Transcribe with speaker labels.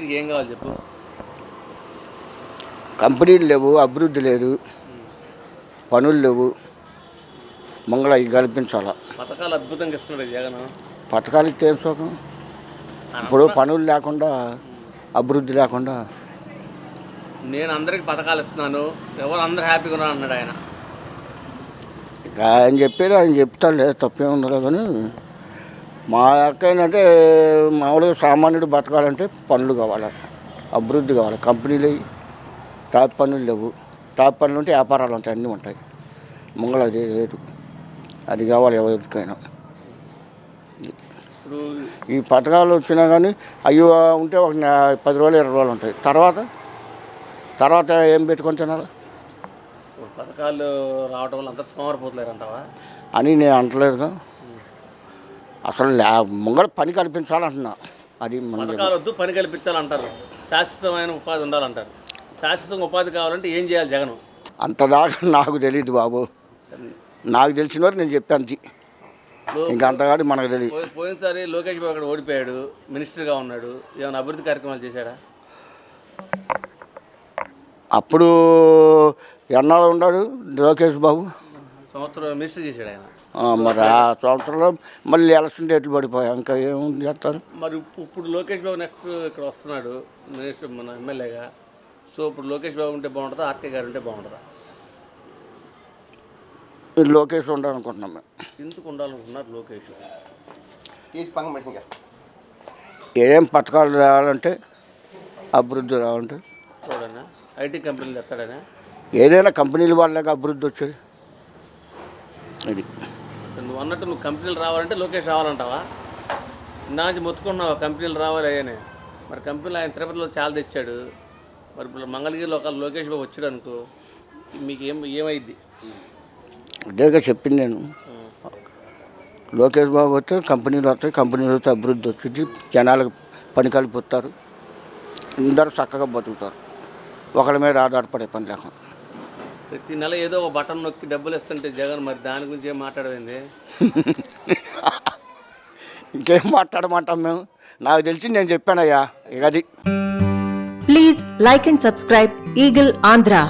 Speaker 1: మంగళగిరికి ఏం కావాలి చెప్పు.
Speaker 2: కంపెనీలు లేవు అభివృద్ధి లేదు పనులు లేవు మంగళ ఇవి కల్పించాలా?
Speaker 1: పథకాలు అద్భుతంగా ఇస్తున్నాడు జగన్.
Speaker 2: పథకాలకి ఏం సుఖం? ఇప్పుడు పనులు లేకుండా అభివృద్ధి లేకుండా.
Speaker 1: నేను అందరికి పథకాలు ఇస్తున్నాను ఎవరు అందరు హ్యాపీగా ఉన్నారు అన్నాడు ఆయన.
Speaker 2: ఇక ఆయన చెప్పేది ఆయన చెప్తాడులే తప్పే ఉండదు కానీ మా యొక్క ఏంటంటే మామూలుగా సామాన్యుడు బతకాలంటే పనులు కావాలి. అభివృద్ధి కావాలి. కంపెనీలు టాప్ పనులు లేవు. టాప్ పనులు ఉంటే వ్యాపారాలు ఉంటాయి. అన్నీ ఉంటాయి. మంగళ అది లేదు. అది కావాలి ఎవరికైనా. ఈ పథకాలు వచ్చినా కానీ అయ్యో ఉంటే ఒక పది రోజులు ఇరవై రోజులు ఉంటాయి. తర్వాత? తర్వాత ఏం పెట్టుకొని తినాలి?
Speaker 1: పథకాలు రావడం వల్ల అంతా సోమరిపోతులేరు అంటావా?
Speaker 2: అని నేను అంటలేదుగా. అసలు లే ముంగళ పని కల్పించాలంటున్నా. అది మన
Speaker 1: పథకాలు వద్దు పని కల్పించాలంటారు. శాశ్వతమైన ఉపాధి ఉండాలంటారు. శాశ్వతంగా ఉపాధి కావాలంటే ఏం చేయాలి జగన్?
Speaker 2: అంతదాకా నాకు తెలియదు బాబు. నాకు తెలిసిన వరకు నేను చెప్పాను. ఇంకా అంతగాడు మనకు తెలియదు
Speaker 1: పోయి- పోయినసారి లోకేష్ బాబు అక్కడ ఓడిపోయాడు మినిస్టర్గా ఉన్నాడు. ఏమైనా అభివృద్ధి కార్యక్రమాలు చేశాడా?
Speaker 2: అప్పుడు ఎన్నాళ్ళు ఉన్నాడు లోకేష్ బాబు?
Speaker 1: సంవత్సరం మినిస్టర్ చేశాడు ఆయన.
Speaker 2: మరి ఆ సంవత్సరంలో మళ్ళీ ఎలక్షన్ డేట్లు పడిపోయాయి. ఇంకా ఏం చేస్తారు?
Speaker 1: మరి ఇప్పు- ఇప్పుడు లోకేష్ బాబు నెక్స్ట్ ఇక్కడ వస్తున్నాడు మన ఎమ్మెల్యేగా. సో ఇప్పుడు లోకేష్ బాబు ఉంటే బాగుంటుందా? ఆర్కే గారు ఉంటే బాగుంటుందా?
Speaker 2: ఈ లోకేష్ ఉండాలనుకుంటున్నాం మేము.
Speaker 1: ఎందుకు ఉండాలనుకున్నారు లోకేష్?
Speaker 2: ఏం పథకాలు రావాలంటే అభివృద్ధి రావాలంటే.
Speaker 1: చూడనా ఐటీ కంపెనీలు తెస్తాడనా?
Speaker 2: ఏదైనా కంపెనీల వాళ్ళకి అభివృద్ధి వచ్చేది. అది.
Speaker 1: నువ్వు అన్నట్టు నువ్వు కంపెనీలు రావాలంటే లోకేష్ రావాలంటావా? నా నుంచి మొత్తుకున్నావు కంపెనీలు రావాలి అయ్యనే? మరి కంపెనీలు ఆయన తిరుపతిలో చాలా తెచ్చాడు. మరి ఇప్పుడు మంగళగిరిలో ఒక లోకేష్ బాబు వచ్చాడు అనుకో మీకు ఏం ఏమైద్ది?
Speaker 2: అదేగా చెప్పింది నేను. లోకేష్ బాబు వస్తే కంపెనీలు వస్తాయి కంపెనీలు వస్తే అభివృద్ధి వచ్చింది జనాలకు పని కలిపిస్తారు అందరూ చక్కగా బతుకుతారు. ఒకరి మీద ఆధారపడే పని లేకుండా.
Speaker 1: ప్రతి నెల ఏదో ఒక బటన్ నొక్కి డబ్బులు ఇస్తుంటే జగన్ మరి దాని గురించి ఏం మాట్లాడమైంది
Speaker 2: ఇంకేం మాట్లాడమంటాం మేము? నాకు తెలిసి నేను చెప్పానయ్యా ఇక అది.
Speaker 3: Please like and subscribe Eagle Andhra.